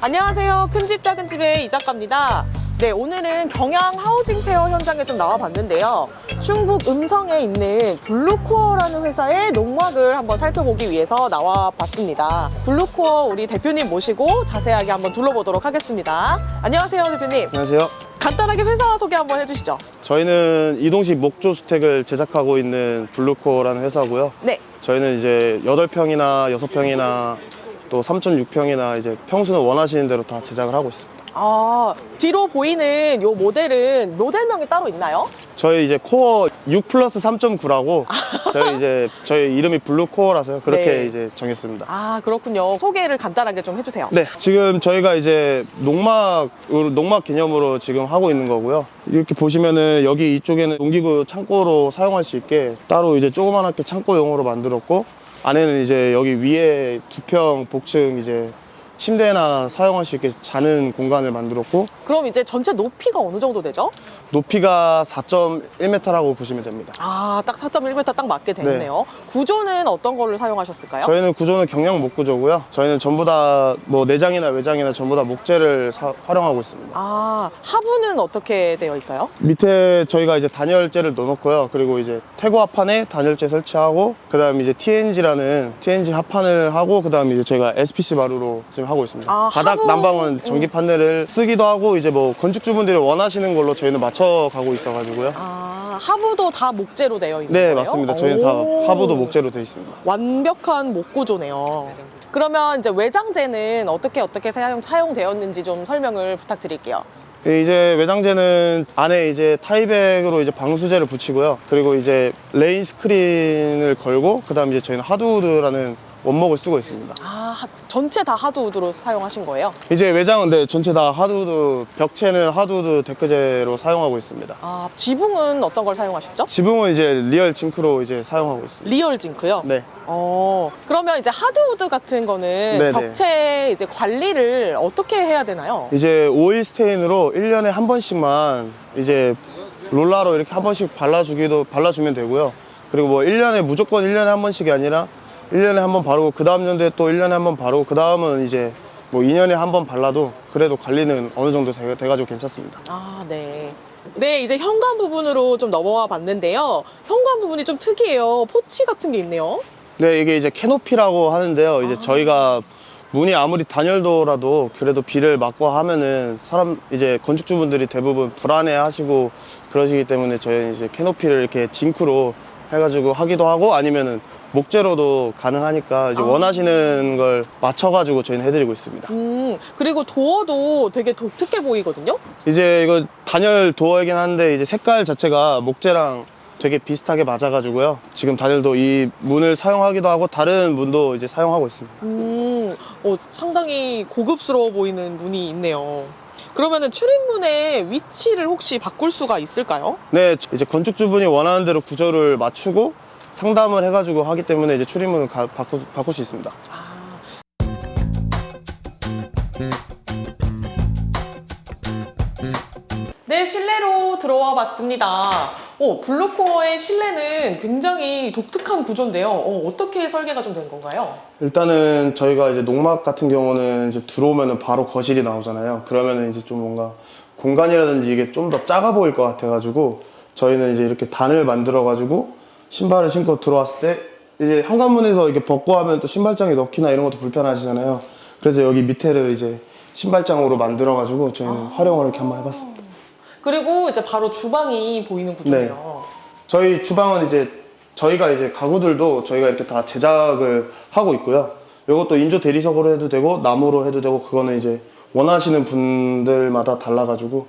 안녕하세요. 큰집 작은 집의 이 작가입니다. 네, 오늘은 경양 하우징 페어 현장에 좀 나와 봤는데요. 충북 음성에 있는 블루코어라는 회사의 농막을 한번 살펴보기 위해서 나와 봤습니다. 블루코어 우리 대표님 모시고 자세하게 한번 둘러보도록 하겠습니다. 안녕하세요, 대표님. 안녕하세요. 간단하게 회사 소개 한번 해주시죠. 저희는 이동식 목조 주택을 제작하고 있는 블루코어라는 회사고요. 네. 저희는 이제 8평이나 6평이나 또 3.6평이나 이제 평수는 원하시는 대로 다 제작을 하고 있습니다. 아, 뒤로 보이는 요 모델은 모델명이 따로 있나요? 저희 이제 코어 6 플러스 3.9라고 저희 이제 저희 이름이 블루 코어라서요. 그렇게 네. 이제 정했습니다. 아, 그렇군요. 소개를 간단하게 좀 해주세요. 네, 지금 저희가 이제 농막, 농막 개념으로 지금 하고 있는 거고요. 이렇게 보시면은 여기 이쪽에는 농기구 창고로 사용할 수 있게 따로 이제 조그만하게 창고용으로 만들었고, 안에는 이제 여기 위에 두 평 복층 이제 침대나 사용할 수 있게 자는 공간을 만들었고, 그럼 이제 전체 높이가 어느 정도 되죠? 높이가 4.1m라고 보시면 됩니다. 아, 딱 4.1m 딱 맞게 되네요. 구조는 어떤 거를 사용하셨을까요? 저희는 구조는 경량 목구조고요. 저희는 전부 다 뭐 내장이나 외장이나 전부 다 목재를 사- 활용하고 있습니다. 아, 하부는 어떻게 되어 있어요? 밑에 저희가 이제 단열재를 넣어놓고요. 그리고 이제 태고 합판에 단열재 설치하고, 그 다음 이제 TNG라는 TNG 합판을 하고, 그 다음 이제 저희가 SPC 마루로 지금 하고 있습니다. 아, 바닥 하부- 난방은 전기 판넬을 쓰기도 하고, 이제 뭐 건축주분들이 원하시는 걸로 저희는 맞춰 가고 있어가지고요. 아, 하부도 다 목재로 되어 있는 네, 거예요? 맞습니다. 저희는 다 오. 하부도 목재로 되어 있습니다. 완벽한 목구조네요. 그러면 이제 외장재는 어떻게 어떻게 사용, 사용되었는지 좀 설명을 부탁드릴게요. 예, 이제 외장재는 안에 이제 타이백으로 이제 방수제를 붙이고요. 그리고 이제 레인 스크린을 걸고, 그 다음 이제 저희는 하드우드라는 원목을 쓰고 있습니다. 아, 하- 전체 다 하드우드로 사용하신 거예요? 이제 외장은 네, 전체 다 하드우드, 벽체는 하드우드 데크제로 사용하고 있습니다. 아, 지붕은 어떤 걸 사용하셨죠? 지붕은 이제 리얼 징크로 이제 사용하고 있습니다. 리얼 징크요? 네. 어, 그러면 이제 하드우드 같은 거는 네네. 벽체 이제 관리를 어떻게 해야 되나요? 이제 오일 스테인으로 1년에 한 번씩만 이제 롤러로 이렇게 한 번씩 발라주기도 발라주면 되고요. 그리고 뭐 1년에 무조건 1년에 한 번씩이 아니라 1년에 한 번 바르고 그 다음 년도에 또 1년에 한 번 바르고 그 다음은 이제 뭐 2년에 한 번 발라도 그래도 관리는 어느 정도 돼, 돼가지고 괜찮습니다. 아, 네. 네, 이제 현관 부분으로 좀 넘어와 봤는데요. 현관 부분이 좀 특이해요. 포치 같은 게 있네요. 네, 이게 이제 캐노피라고 하는데요. 이제 저희가 문이 아무리 단열도라도 그래도 비를 맞고 하면은 사람 이제 건축주분들이 대부분 불안해 하시고 그러시기 때문에 저희는 이제 캐노피를 이렇게 징크로 해가지고 하기도 하고 아니면은 목재로도 가능하니까 이제 아. 원하시는 걸 맞춰가지고 저희는 해드리고 있습니다. 음, 그리고 도어도 되게 독특해 보이거든요. 이제 이거 단열 도어이긴 한데 이제 색깔 자체가 목재랑 되게 비슷하게 맞아가지고요. 지금 단열도 이 문을 사용하기도 하고 다른 문도 이제 사용하고 있습니다. 음, 어, 상당히 고급스러워 보이는 문이 있네요. 그러면은 출입문의 위치를 혹시 바꿀 수가 있을까요? 네, 이제 건축주분이 원하는 대로 구조를 맞추고 상담을 해가지고 하기 때문에 이제 출입문을 가- 바꾸, 바꿀 수 있습니다. 아. 네, 실내로 들어와 봤습니다. 어, 블루코어의 실내는 굉장히 독특한 구조인데요. 어, 떻게 설계가 좀 된 건가요? 일단은 저희가 이제 농막 같은 경우는 이제 들어오면은 바로 거실이 나오잖아요. 그러면은 이제 좀 뭔가 공간이라든지 이게 좀 더 작아 보일 것 같아가지고 저희는 이제 이렇게 단을 만들어가지고 신발을 신고 들어왔을 때 이제 현관문에서 이렇게 벗고 하면 또 신발장에 넣기나 이런 것도 불편하시잖아요. 그래서 여기 밑에를 이제 신발장으로 만들어가지고 저희는 활용을 이렇게 한번 해봤습니다. 그리고 이제 바로 주방이 보이는 구조네요. 저희 주방은 이제 저희가 이제 가구들도 저희가 이렇게 다 제작을 하고 있고요. 이것도 인조 대리석으로 해도 되고 나무로 해도 되고 그거는 이제 원하시는 분들마다 달라가지고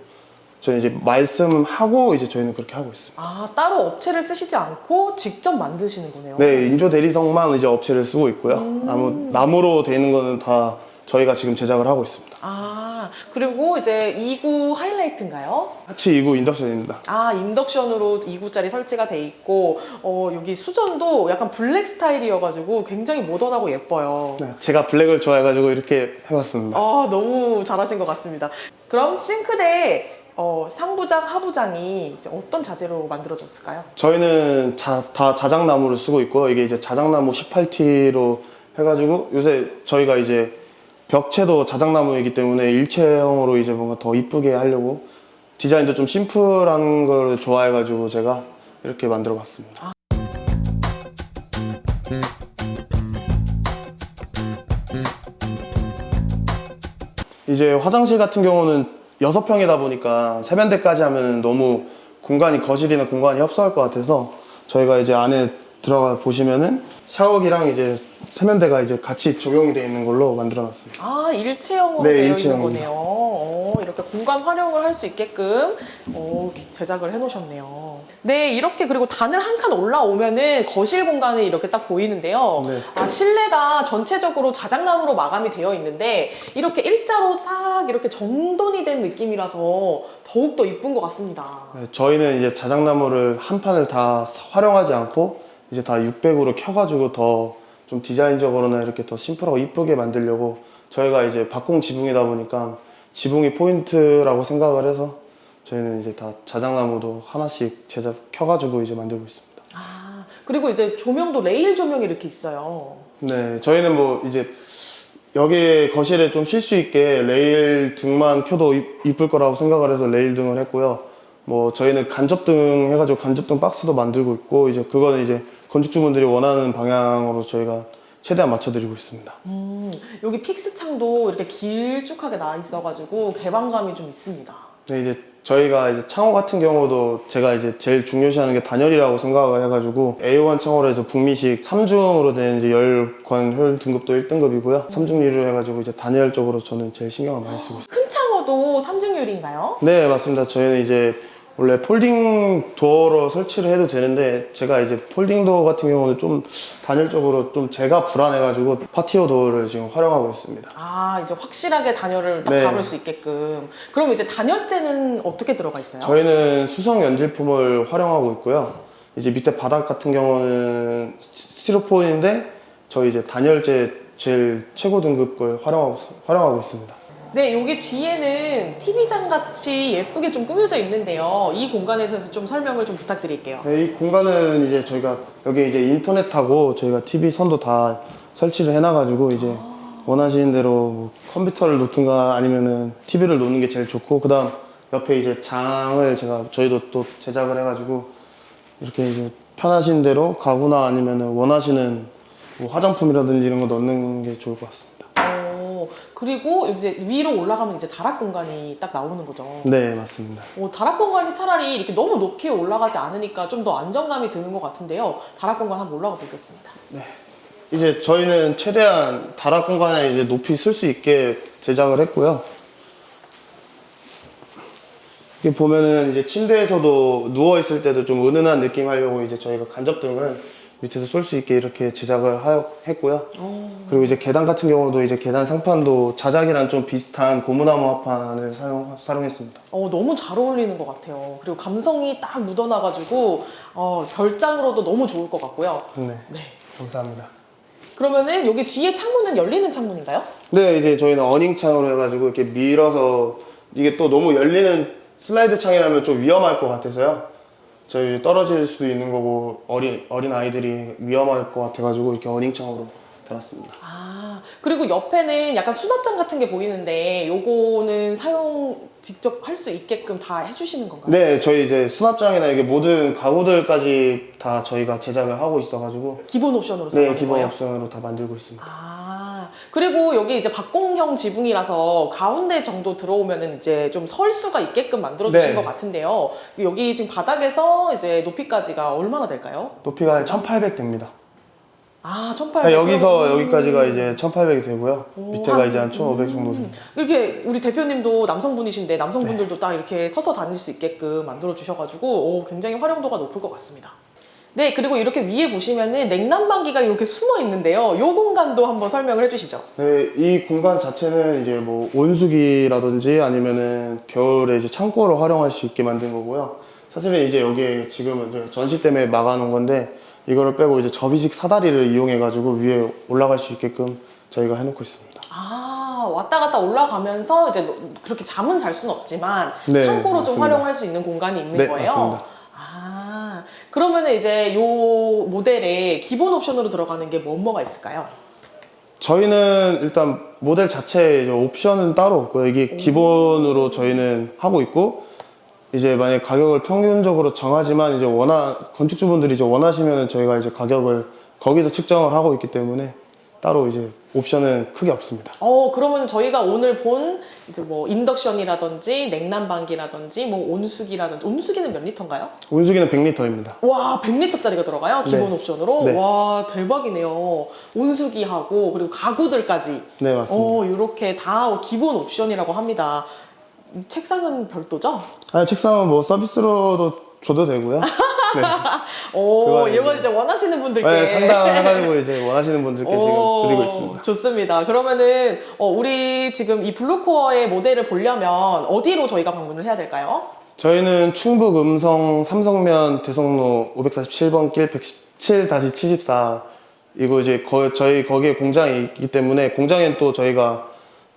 저희 이제 말씀하고 이제 저희는 그렇게 하고 있습니다. 아, 따로 업체를 쓰시지 않고 직접 만드시는 거네요. 네, 인조 대리석만 이제 업체를 쓰고 있고요. 나무 나무로 돼 있는 거는 다 저희가 지금 제작을 하고 있습니다. 아, 그리고 이제 2구 하이라이트인가요? 하치 2구 인덕션입니다. 아, 인덕션으로 2구짜리 설치가 돼 있고, 어, 여기 수전도 약간 블랙 스타일이어가지고 굉장히 모던하고 예뻐요. 네, 제가 블랙을 좋아해가지고 이렇게 해봤습니다. 아, 너무 잘하신 것 같습니다. 그럼 싱크대 어, 상부장, 하부장이 이제 어떤 자재로 만들어졌을까요? 저희는 자, 다 자작나무를 쓰고 있고요. 이게 이제 자작나무 18T로 해가지고 요새 저희가 이제 벽체도 자작나무이기 때문에 일체형으로 이제 뭔가 더 이쁘게 하려고 디자인도 좀 심플한 걸 좋아해가지고 제가 이렇게 만들어 봤습니다. 이제 화장실 같은 경우는 여섯 평이다 보니까 세면대까지 하면 너무 공간이 거실이나 공간이 협소할 것 같아서 저희가 이제 안에 들어가 보시면은 샤워기랑 이제 세면대가 이제 같이 적용이 되어 있는 걸로 만들어 놨습니다. 아 일체형으로 네, 되어 있는 일체형입니다. 거네요. 어, 이렇게 공간 활용을 할 수 있게끔 어, 제작을 해놓으셨네요. 네, 이렇게 그리고 단을 한 칸 올라오면은 거실 공간이 이렇게 딱 보이는데요. 네. 아, 실내가 전체적으로 자작나무로 마감이 되어 있는데 이렇게 일자로 싹 이렇게 정돈이 된 느낌이라서 더욱 더 이쁜 것 같습니다. 네, 저희는 이제 자작나무를 한 판을 다 활용하지 않고 이제 다 600으로 켜가지고 더 좀 디자인적으로나 이렇게 더 심플하고 이쁘게 만들려고 저희가 이제 박공 지붕이다 보니까 지붕이 포인트라고 생각을 해서 저희는 이제 다 자작나무도 하나씩 제작 켜가지고 이제 만들고 있습니다. 아, 그리고 이제 조명도 레일 조명이 이렇게 있어요. 네, 저희는 뭐 이제 여기 거실에 좀 쉴 수 있게 레일 등만 켜도 이- 이쁠 거라고 생각을 해서 레일 등을 했고요. 뭐 저희는 간접등 해가지고 간접등 박스도 만들고 있고 이제 그거는 이제 건축주분들이 원하는 방향으로 저희가 최대한 맞춰드리고 있습니다. 음, 여기 픽스 창도 이렇게 길쭉하게 나 있어가지고 개방감이 좀 있습니다. 네, 이제 저희가 이제 창호 같은 경우도 제가 이제 제일 중요시하는 게 단열이라고 생각을 해가지고 A1 창호로 해서 북미식 3중으로 된 이제 열관 효율 등급도 1등급이고요. 3중유를 해가지고 이제 단열 쪽으로 저는 제일 신경을 많이 쓰고 있습니다. 큰 창호도 삼중유리인가요? 네, 맞습니다. 저희는 이제 원래 폴딩 도어로 설치를 해도 되는데 제가 이제 폴딩 도어 같은 경우는 좀 단열적으로 좀 제가 불안해가지고 파티오 도어를 지금 활용하고 있습니다. 아, 이제 확실하게 단열을 딱 네. 잡을 수 있게끔. 그럼 이제 단열재는 어떻게 들어가 있어요? 저희는 수성 연질품을 활용하고 있고요. 이제 밑에 바닥 같은 경우는 스- 스티로폼인데 저희 이제 단열재 제일 최고 등급 걸 활용하고 활용하고 있습니다. 네, 여기 뒤에는 TV장 같이 예쁘게 좀 꾸며져 있는데요. 이 공간에 대해서 좀 설명을 좀 부탁드릴게요. 네, 이 공간은 이제 저희가 여기 이제 인터넷하고 저희가 TV 선도 다 설치를 해놔가지고 이제 원하시는 대로 뭐 컴퓨터를 놓든가 아니면은 TV를 놓는 게 제일 좋고 그다음 옆에 이제 장을 제가 저희도 또 제작을 해가지고 이렇게 이제 편하신 대로 가구나 아니면은 원하시는 뭐 화장품이라든지 이런 거 넣는 게 좋을 것 같습니다. 어, 그리고 이제 위로 올라가면 이제 다락 공간이 딱 나오는 거죠. 네, 맞습니다. 어, 다락 공간이 차라리 이렇게 너무 높게 올라가지 않으니까 좀 더 안정감이 드는 것 같은데요. 다락 공간 한번 올라가 보겠습니다. 이제 저희는 최대한 다락 공간에 이제 높이 쓸 수 있게 제작을 했고요. 이게 보면은 이제 침대에서도 누워 있을 때도 좀 은은한 느낌 하려고 이제 저희가 간접등을 밑에서 쏠 수 있게 이렇게 제작을 하여, 했고요. 그리고 이제 계단 같은 경우도 이제 계단 상판도 자작이랑 좀 비슷한 고무나무 합판을 사용, 사용했습니다. 어, 너무 잘 어울리는 것 같아요. 그리고 감성이 딱 묻어나가지고 어, 별장으로도 너무 좋을 것 같고요. 네, 네. 감사합니다. 그러면은 여기 뒤에 창문은 열리는 창문인가요? 네, 이제 저희는 어닝창으로 해가지고 이렇게 밀어서 이게 또 너무 열리는 슬라이드 창이라면 좀 위험할 것 같아서요. 저희 떨어질 수도 있는 거고 어린 어린 아이들이 위험할 것 같아가지고 이렇게 어닝창으로 달았습니다. 아, 그리고 옆에는 약간 수납장 같은 게 보이는데 요거는 사용 직접 할 수 있게끔 다 해주시는 건가요? 네, 저희 이제 수납장이나 이게 모든 가구들까지 다 저희가 제작을 하고 있어가지고 기본 옵션으로 네, 사용하는 기본 거예요? 옵션으로 다 만들고 있습니다. 아, 그리고 여기 이제 박공형 지붕이라서 가운데 정도 들어오면은 이제 좀 설 수가 있게끔 만들어 주신 네. 것 같은데요. 여기 지금 바닥에서 이제 높이까지가 얼마나 될까요? 높이가 한 1,800 됩니다. 아, 1800. 여기서 여기까지가 이제 1,800이 되고요. 오, 밑에가 한- 이제 한 1,500 정도 됩니다. 이렇게 우리 대표님도 남성분이신데 남성분들도 네. 딱 이렇게 서서 다닐 수 있게끔 만들어 주셔가지고 오, 굉장히 활용도가 높을 것 같습니다. 네, 그리고 이렇게 위에 보시면은 냉난방기가 이렇게 숨어 있는데요. 이 공간도 한번 설명을 해주시죠. 네, 이 공간 자체는 이제 뭐 온수기라든지 아니면은 겨울에 이제 창고로 활용할 수 있게 만든 거고요. 사실은 이제 여기에 지금은 전시 때문에 막아놓은 건데 이거를 빼고 이제 접이식 사다리를 이용해가지고 위에 올라갈 수 있게끔 저희가 해놓고 있습니다. 아, 왔다 갔다 올라가면서 이제 너- 그렇게 잠은 잘 수는 없지만 네, 창고로 좀 맞습니다. 활용할 수 있는 공간이 있는 네, 거예요. 맞습니다. 아, 그러면은 이제 요 모델에 기본 옵션으로 들어가는 게 뭐 뭐가 있을까요? 저희는 일단 모델 자체 옵션은 따로 없고요. 이게 기본으로 저희는 하고 있고 이제 만약 가격을 평균적으로 정하지만 이제 원하 건축주분들이 이제 원하시면은 저희가 이제 가격을 거기서 측정을 하고 있기 때문에 따로 이제 옵션은 크게 없습니다. 어, 그러면 저희가 오늘 본 이제 뭐 인덕션이라든지 냉난방기라든지 뭐 온수기라든지 온수기는 몇 리터인가요? 온수기는 100리터입니다. 와, 100리터짜리가 들어가요? 기본 네. 옵션으로? 네. 와, 대박이네요. 온수기하고 그리고 가구들까지. 네 맞습니다. 어, 이렇게 다 기본 옵션이라고 합니다. 이 책상은 별도죠? 아 책상은 뭐 서비스로도 줘도 되고요. 네. 오, 그거 이거 이제- 이제 원하시는 분들께. 네, 상담해가지고 이제 원하시는 분들께 오, 지금 드리고 있습니다. 좋습니다. 그러면은 어, 우리 지금 이 블루코어의 모델을 보려면 어디로 저희가 방문을 해야 될까요? 저희는 충북 음성 삼성면 대성로 547번 길 117-74 이거 이제 거, 저희 거기에 공장이 있기 때문에 공장엔 또 저희가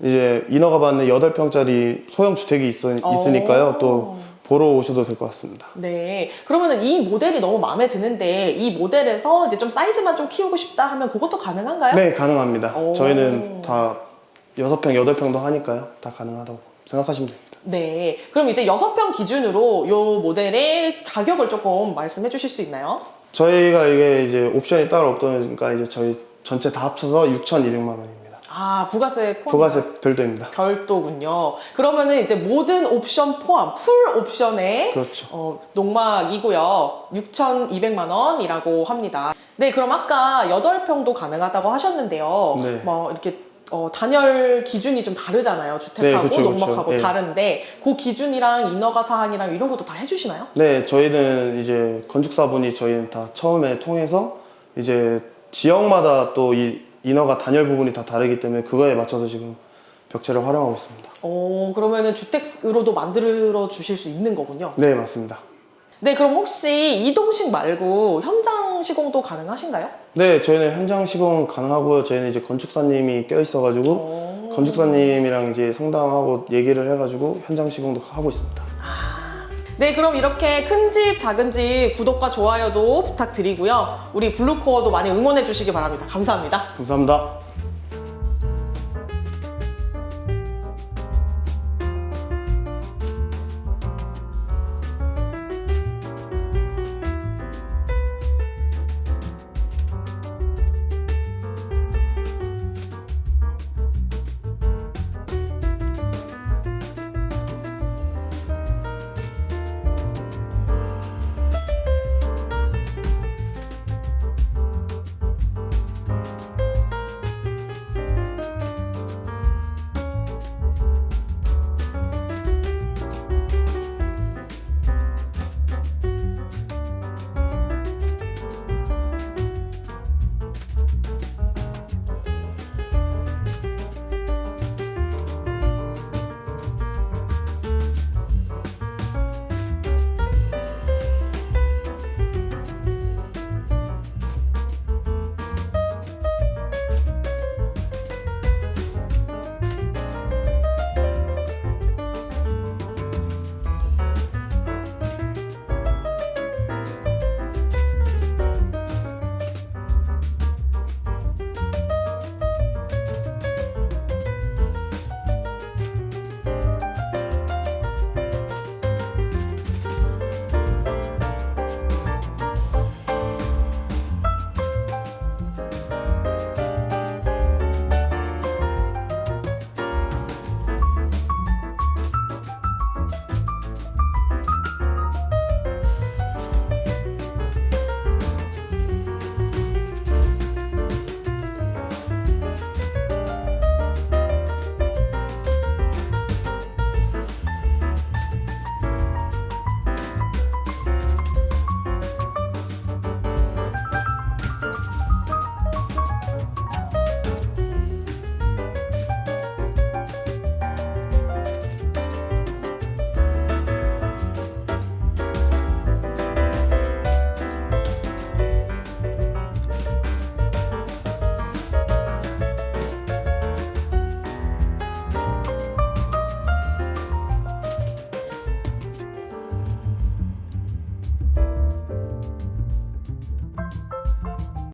이제 인허가 받는 8평짜리 소형 주택이 있, 있으니까요. 오. 또 보러 오셔도 될 것 같습니다. 네. 그러면은 이 모델이 너무 마음에 드는데 이 모델에서 이제 좀 사이즈만 좀 키우고 싶다 하면 그것도 가능한가요? 네, 가능합니다. 오. 저희는 다 6평, 8평도 하니까요. 다 가능하다고 생각하시면 됩니다. 네. 그럼 이제 6평 기준으로 이 모델의 가격을 조금 말씀해 주실 수 있나요? 저희가 이게 이제 옵션이 따로 없다니까 이제 저희 전체 다 합쳐서 6,200만 원입니다. 아, 부가세 포함. 부가세 별도입니다. 별도군요. 그러면은 이제 모든 옵션 포함, 풀 옵션에 그렇죠. 어, 농막이고요. 6,200만 원이라고 합니다. 네, 그럼 아까 8평도 가능하다고 하셨는데요. 네. 뭐 이렇게 어, 단열 기준이 좀 다르잖아요. 주택하고 네, 그쵸, 그쵸. 농막하고 네. 다른데 그 기준이랑 인허가 사항이랑 이런 것도 다 해주시나요? 네, 저희는 이제 건축사분이 저희는 다 처음에 통해서 이제 지역마다 또 이 인허가 단열 부분이 다 다르기 때문에 그거에 맞춰서 지금 벽체를 활용하고 있습니다. 어, 그러면은 주택으로도 만들어 주실 수 있는 거군요. 네, 맞습니다. 네, 그럼 혹시 이동식 말고 현장 시공도 가능하신가요? 네, 저희는 현장 시공 가능하고요. 저희는 이제 건축사님이 껴 있어가지고 어. 건축사님이랑 이제 상담하고 얘기를 해가지고 현장 시공도 하고 있습니다. 네, 그럼 이렇게 큰 집, 작은 집 구독과 좋아요도 부탁드리고요. 우리 블루코어도 많이 응원해 주시기 바랍니다. 감사합니다. 감사합니다.